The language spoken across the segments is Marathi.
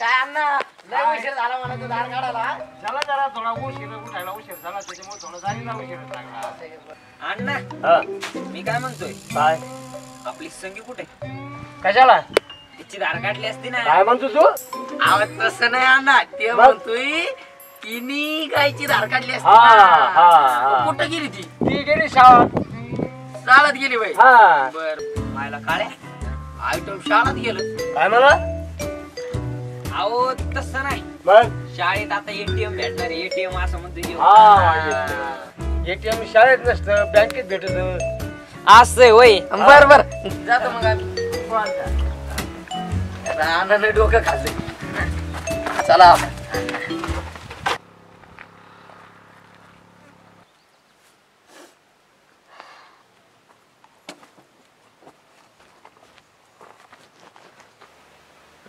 काय अण्णा लय उशीर झाला मला तू धार काढायला. झाला जरा थोडा उशीर उठायला उशीर झाला त्याच्यामुळे थोडा झालेला उशीर लागला अण्णा हा, मी काय म्हणतोय? काय? आपली संगी कुठे? कशाला? तिची धार काढली असती ना. काय म्हणतो तू? आवाज तसं नाही अण्णा. ते? म्हणतोय तिने गायची धार काढली असती ना. हा हा. कुठं गेली ती? ती गेली शाळेत. शाळेत गेली बाई. हा. बर मायला काळ्या आयटम शाळेत गेलं. काय म्हणा? अहो तसं नाही. मग? शाळेत आता एटीएम भेटणार एटीएम असं म्हणतो की हा एटीएम शाळेत नसतं बँकेत भेटत. असं होय बर बर. जातो मग आम्ही. रानाने डोकं खाल्ले चला.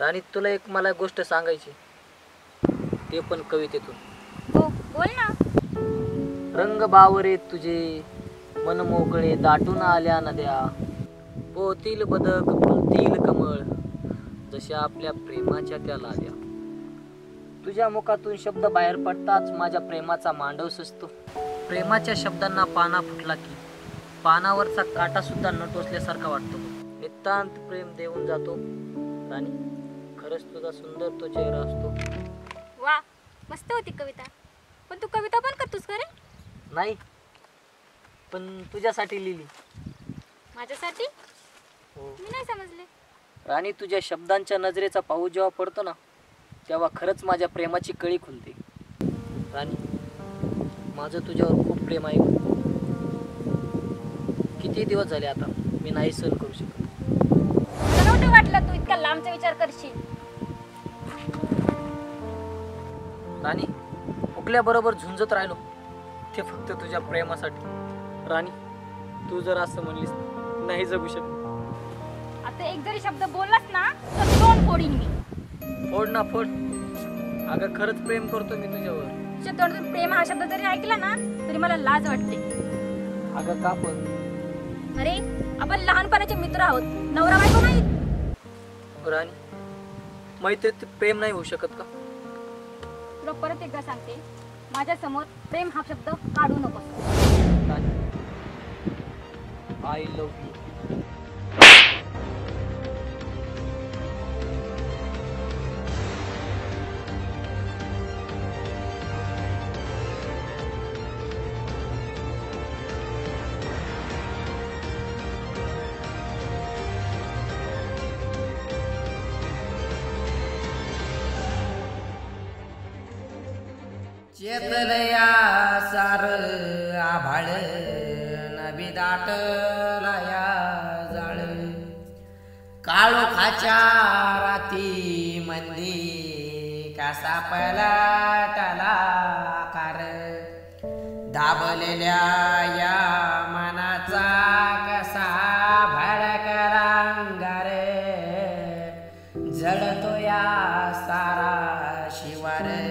राणी तुला एक मला गोष्ट सांगायची ते पण कवितेतून. हो बोल ना. रंग बावरे तुझे मन मोकळे दाटून आल्या नद्या. पोहतील बदक फुलतील कमळ जशा आपल्या प्रेमाच्या त्या लाद्या. तुझ्या मुखातून शब्द बाहेर पडताच माझ्या प्रेमाचा मांडव सुचतो प्रेमाच्या शब्दांना पाना फुटला की पानावरचा काटा सुद्धा न टोचल्यासारखा वाटतो. नितांत प्रेम देऊन जातो राणी. खरंच तुझा सुंदर तो चेहरा असतो. वा मस्त होती कविता. पण तू कविता पण करतोस का रे? नाही पण तुझ्यासाठी लिहिली. माझ्यासाठी? हो. मी नाही समजले. राणी तुझ्या शब्दांच्या नजरेचा पाऊस जेव्हा पडतो ना तेव्हा खरंच माझ्या प्रेमाची कळी खुलते. राणी माझं तुझ्यावर खूप प्रेम आहे. किती दिवस झाले आता मी नाही सहन करू शकत. वाटलं तू इतका लांबचा विचार करशील? राणी फुकल्याबरोबर झुंजत राहिलो. ते फक्त तुझ्या प्रेमासाठी. राणी तू जर असं म्हणलीस नाही जगू शकत. आता एक जरी शब्द बोललास ना तर तोंड फोडीन मी. फोड ना फोड. अगं खरंच प्रेम करतो मी तुझ्यावर. तुझ्या तोंडातून प्रेम हा शब्द जरी ऐकला ना तरी मला लाज वाटते. अगं का पण? अरे आपण लहानपणाचे मित्र आहोत. नवरा बायको नाही राणी मैत्रीत प्रेम नाही होऊ शकत का? तुला परत एकदा सांगते माझ्यासमोर प्रेम हा शब्द काढू नकोस. आय लव्ह यू चेतलया सार आभाळ नबी दाटलया जाळ. काळोखाच्या राती मंदी कसा पलाटला आकार. दाबलेल्या या मनाचा कसा भडकला अंगार जळतो या सारा शिवार.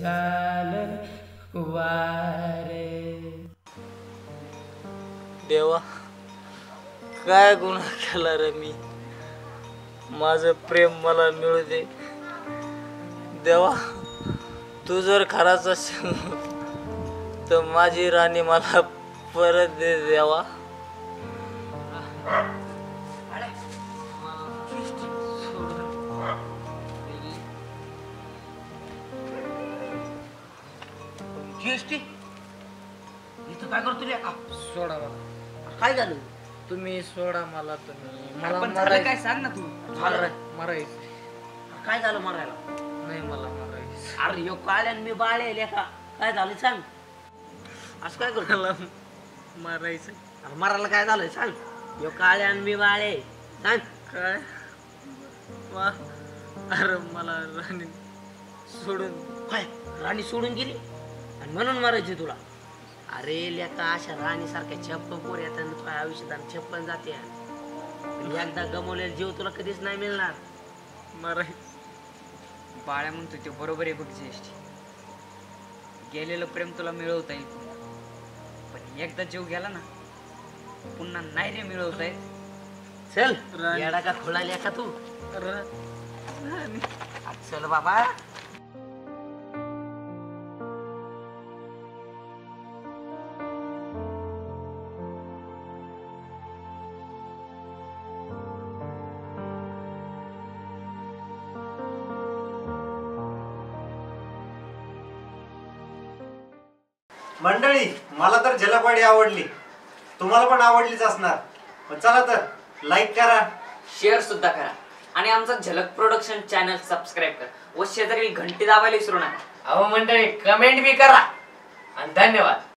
झालं वार. देवा काय गुन्हा केला रे मी? माझं प्रेम मला मिळू दे. देवा तू जर खराच असेल तर माझी राणी मला परत दे देवा. जीएसटी इथं काय करतो रे का सोडा मला काय झालं? तुम्ही सोडा मला तुम्ही. मला पण झालं मरायचं. काय? सांग ना तू. झालं मरायचं. काय झालं मारायला? नाही मला मरायचं. अरे यो काळ्यान मी बाळे लेखा काय झालं सांग. असं काय करतो? मला मरायचं. अरे मारायला काय झालं सांग. यो काळ्यान मी बाळे सांग. काय? वा. अरे मला राणी सोडून. काय? राणी सोडून गेली? आणि म्हणून मारायची तुला. अरे लेका अशा राणी सारख्या छप्पन पोर येतात तुझ्या आयुष्यात आणि छप्पन जाते एकदा गमवलेला जीव तुला कधीच नाही मिळणार. मरायचं बाळ्या म्हणतो ते बरोबर आहे बघ ज्येष्ठ. गेलेलं प्रेम तुला मिळवता येईल पुन्हा. पण एकदा जीव गेला ना पुन्हा नाही रे मिळवता येत. चल. येडा का खुळा लेका तू. चल बाबा. मंडळी मला तर झलकवाडी आवडली. तुम्हाला पण आवडलीच असणार. मग चला तर लाईक करा. शेअर सुद्धा करा. आणि आमचं झलक प्रोडक्शन चॅनल सबस्क्राईब करा. व शेजारील घंटी दाबायला विसरू नका. अहो मंडळी कमेंट बी करा. आणि धन्यवाद.